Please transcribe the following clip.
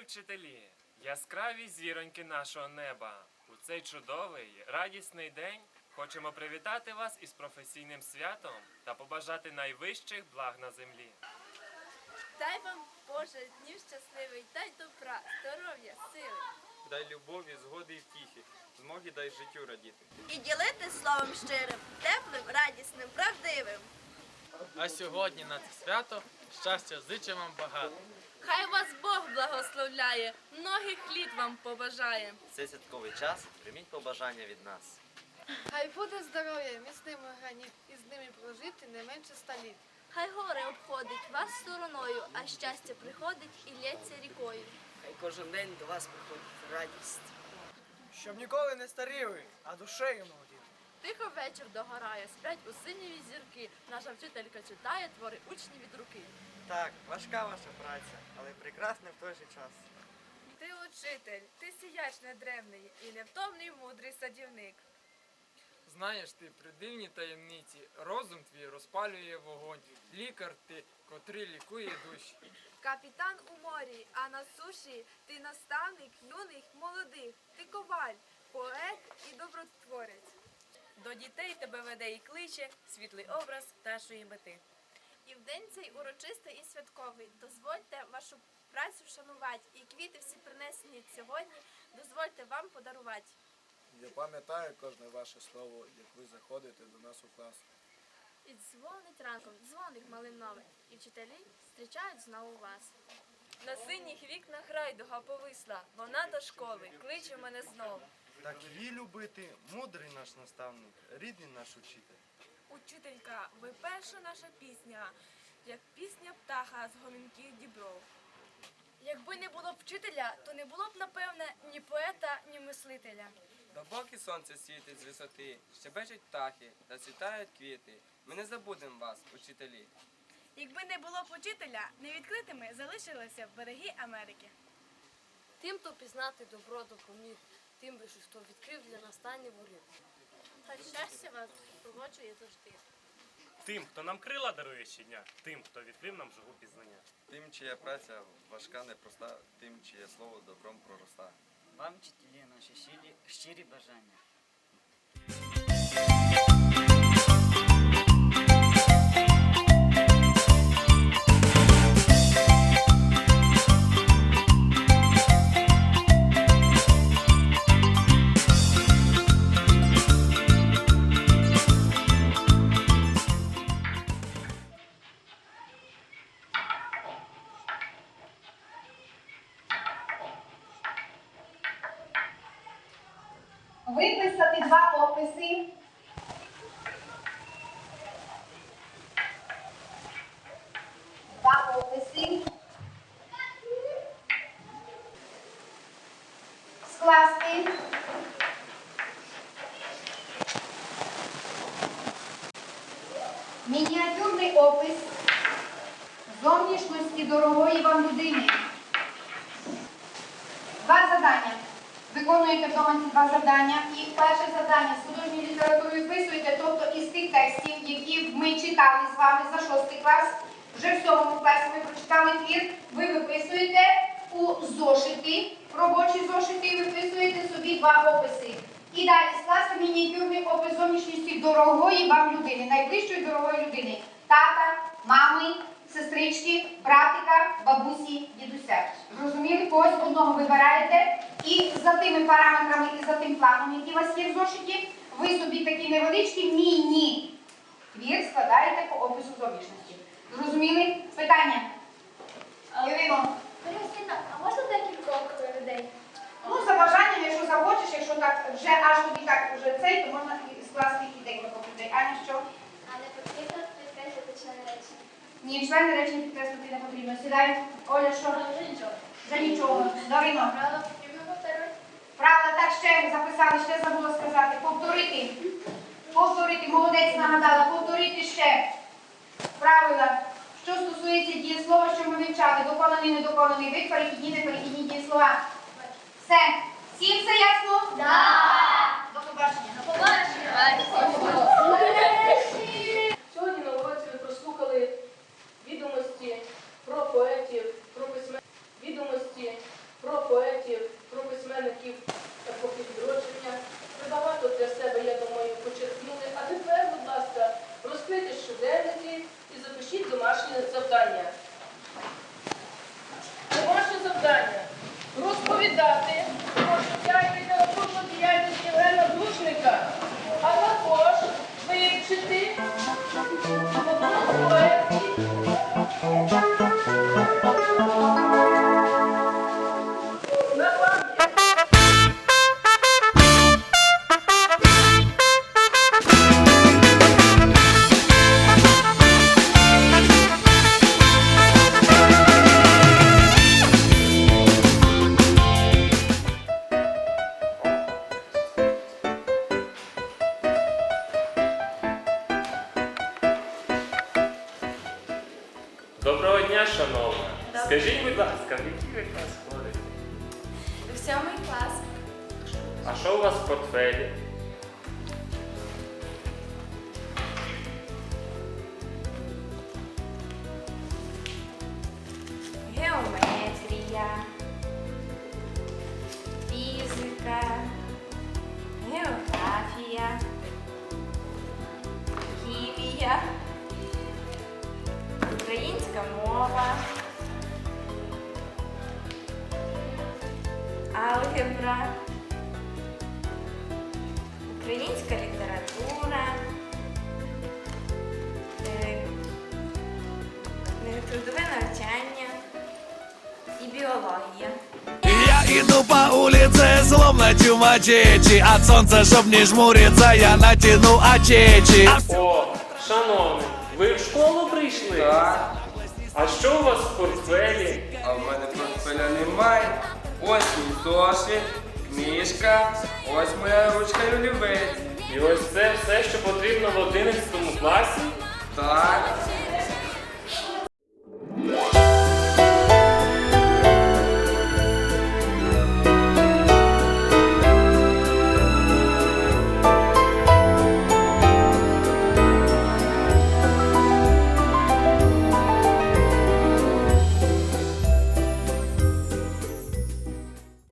вчителі, яскраві зіроньки нашого неба. У цей чудовий, радісний день хочемо привітати вас із професійним святом та побажати найвищих благ на землі. Дай вам, Боже, днів щасливий, дай добра, здоров'я, сили. Дай любові, згоди і втіхи, змоги дай життю радіти. І ділити словом щирим, теплим, радісним, правдивим. А сьогодні на це свято щастя зиче вам багато. Хай вас Бог благословляє, многих літ вам побажає. Цей святковий час прийміть побажання від нас. Хай буде здоров'я, міцним органів і з ними прожити не менше ста літ. Хай горе обходить вас стороною, а щастя приходить і лється рікою. Хай кожен день до вас приходить радість. Щоб ніколи не старіли, а душею молоді. Тихо вечір догорає, сплять у синіві зірки. Наша вчителька читає твори учні від руки. Так, важка ваша праця, але прекрасна в той же час. Ти учитель, ти сіяч недревний і невтомний мудрий садівник. Знаєш ти придивні таємниці, розум твій розпалює вогонь. Лікар ти, котрий лікує душі. Капітан у морі, а на суші ти наставник юних молодих, ти коваль, поет і добротворець. До дітей тебе веде і кличе світлий образ нашої мети. І в день цей урочистий і святковий. Дозвольте вашу працю шанувати, і квіти всі принесені сьогодні, дозвольте вам подарувати. Я пам'ятаю кожне ваше слово, як ви заходите до нас у клас. І дзвонить ранком, дзвоник малим новим, і вчителі зустрічають знову вас. На синіх вікнах райдуга повисла, вона до школи, кличе мене знову. Так її любити, мудрий наш наставник, рідний наш учитель. Учителька, ви перша наша пісня, як пісня птаха з гомінких дібров. Якби не було б вчителя, то не було б, напевне, ні поета, ні мислителя. Допоки сонце світить з висоти, щебечуть птахи, зацвітають квіти. Ми не забудемо вас, учителі. Якби не було б учителя, невідкритими залишилися б береги Америки. Тим, хто пізнати добро допоміг, тим би, хто відкрив для нас тайні воріт. Та щастя вас проводжує завжди. Тим, хто нам крила дарує щодня, тим, хто відкрив нам живу пізнання. Тим, чия праця важка, непроста, тим, чиє слово добром пророста. Вам, вчителі, наші щирі, щирі бажання. Два описи. Два описи. Скласти. Мініатюрний опис зовнішності дорогої вам людини. Два завдання. Виконуєте вдома ці два завдання. І перше завдання з художньою літературою вписуєте, тобто із тих текстів, які ми читали з вами за шостий клас, вже в сьомому класі ми прочитали твір, ви виписуєте у зошити, робочі зошити, і виписуєте собі два описи. І далі скласти мініатюрний опис зовнішньості дорогої вам людини, найближчої дорогої людини. Тата, мами, сестрички, братика, бабусі, дідуся. Зрозуміли, когось одного вибираєте, і за тими параметрами і за тим планом, який у вас є в зошиті, ви собі такі невеличкі мій міні твір складаєте по опису зовнішності. Зрозуміли? Питання? Ірино, а можна декількох людей? ну за бажанням, якщо захочеш, якщо так вже аж тобі так вже цей, то можна і скласти і декілька людей. Аня, що? Але потрібно підкреслити члени речення. Ні, члени речення підкреслити не потрібно. Сідай. Оля, що? За нічого. Дарино. Правда, так ще записали, ще забула сказати. Повторити. Повторити. Молодець нагадала. Повторити ще. Правила. Що стосується дієслова, що ми вивчали, доконаний, недоконаний вид, перехідні, неперехідні дієслова. Все. Всім все ясно? Так. До побачення. Сьогодні на уроці ви прослухали відомості про поетів, про письменників, відомості про завдання. Домашнє завдання розповідати про життя і літературну діяльність Євгена Душника, а також вивчити дня, Добре. Скажіть, будь ласка, в який ви клас ходите? В сьомий клас. А що у вас в портфелі? Алгебра, українська література, е, е, трудове навчання і біологія. Я иду по улице, словно чумачечи От солнца, чтоб не жмуриться, я натяну очечи О, шановний, ви в школу прийшли? Так, А що у вас в портфелі? а в мене портфеля немає. Ось мій зошит, книжка, ось моя ручка і олівець. І ось це все, що потрібно в 11 класі? Так,